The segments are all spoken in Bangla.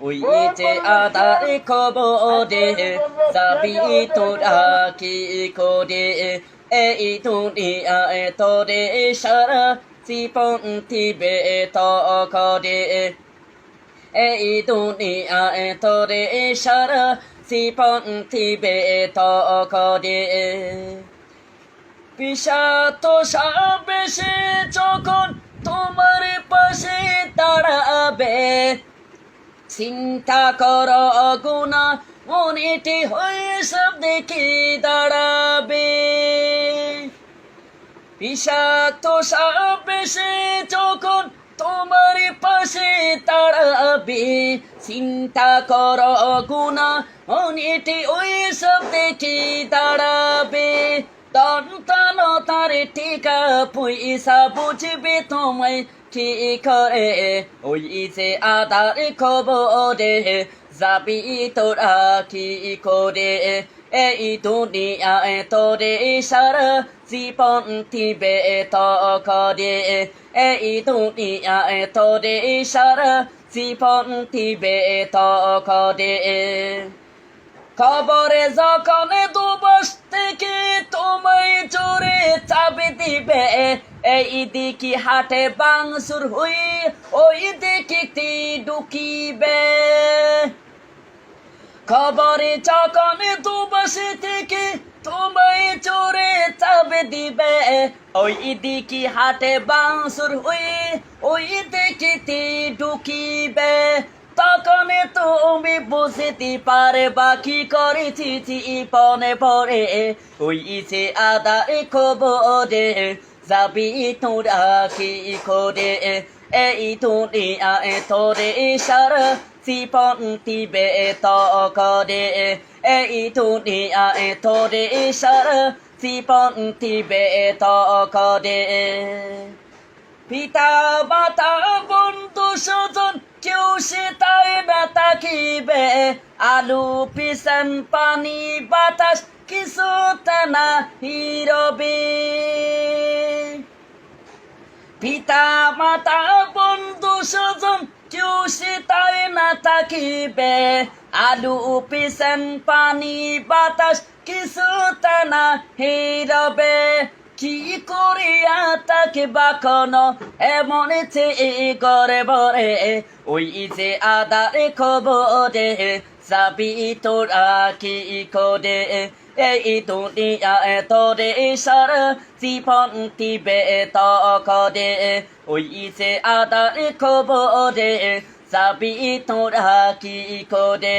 ওই যে আদার খবরে যাবি তোরা কি করে এই দুনিয়ায় তোরে সারা জীবন দিবে তো করে এই দুনিয়ায় তোরে সারা জীবন দিবে তো করে বিষাক্ত সাপ এসে যখন তোমার পাশে দাঁড়াবে চিন্তা কর গুণা মনেটি হয়ে সব দেখে দাঁড়াবে। বিষাক্ত সাপ এসে যখন তোমার পাশে দাঁড়াবে, চিন্তা কর গুণা মনেটি ওই সব দেখে দাঁড়াবে। তন্তান তার টিকা পয়সা বুঝবে তোমায় ঠিক করে ওই যে আদার খবরে যাবি তোরা কি করে এই দুনিয়ায় তোরে সারা জীবন দিবে তো করে এই দুনিয়ায় তোরে সারা জীবন দিবে তো করে খবরে যখন দুবস থেকে তোমায় জোরে চাবি দিবে। এই দিকে হাটে বাংসুর হই ওই দিকে তি ঢুকিবে। খবরে যখন দুবস থেকে তোমায় চোরে চাবি দিবে ওই দিকে হাটে বাংসুর হই ওই দিকে তি ঢুকিবে। তখন তুমি বুঝতে পারে বাকি করেছি জীবনে পরে ওই যে আদা খবরে যাবি তোরা কি করে এই দুনিয়ায় তোরে সারা জীবন দিবে তো করে এই দুনিয়ায় তোরে সারা জীবন দিবে তো করে পিতা, মাতা, বন্ধু, স্বজন তাই না তাকিবে আলু পিসন পানি বাতাস, কিছু না হিরবে পিতা, মাতা, বন্ধু, স্বজন কেউ তাই না তাকিবে আলু পিসন পানি বাতাস, কিছু না হিরবে কি করিয়া তাকে বাকনো? এমন চেয়ে করে বরে ওই যে আদারে খবরে যাবি তোরা কি করে এই দুনিয়া তোরে সারা জীবন দিবে তো করে ওই যে আদারে খবরে যাবি তোরা কি করে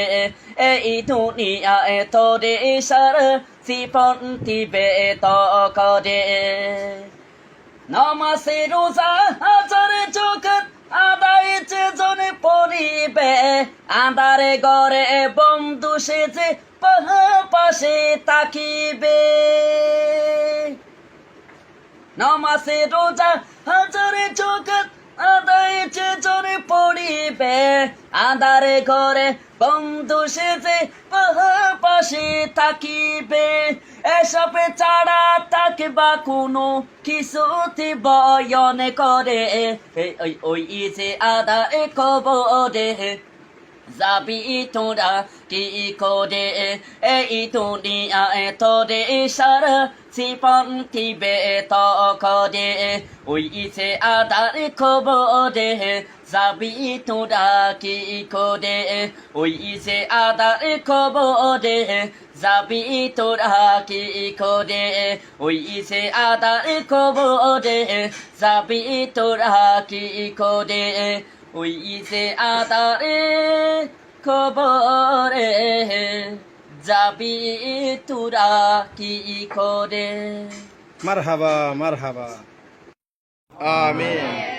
এই দুনিয়া তোরে সারা জীবন দিবে তো করে নমাসে রোজা হাজারে চোখত আদায় যে জনে পরিবে আদারে গড়ে বন্ধু সেজে পাশে তাকিবে। নমাসে রোজা হাজারে চোখত আদায় যে পড়িবে। আদারে ঘরে বন্ধু সেজে পাশে থাকিবে এসবে ছাড়া তাকে বা কোনো কিছুতে বয়ন করে। ওই ওই যে আদা এ কবরে। যাবি তোরা কি করে এই দুনিয়ায় তোরে সারা জীবন দিবে তো করে ওই যে আদার খবরে যাবি তোরা কি করে ওই যে আদার খবরে যাবি তোরা কি করে ওই যে আদার খবরে যাবি তোরা কি করে ওই যে আতারে খবরে যাবি তুরা কি করে? মারহাবা মারহাবা। আমিন।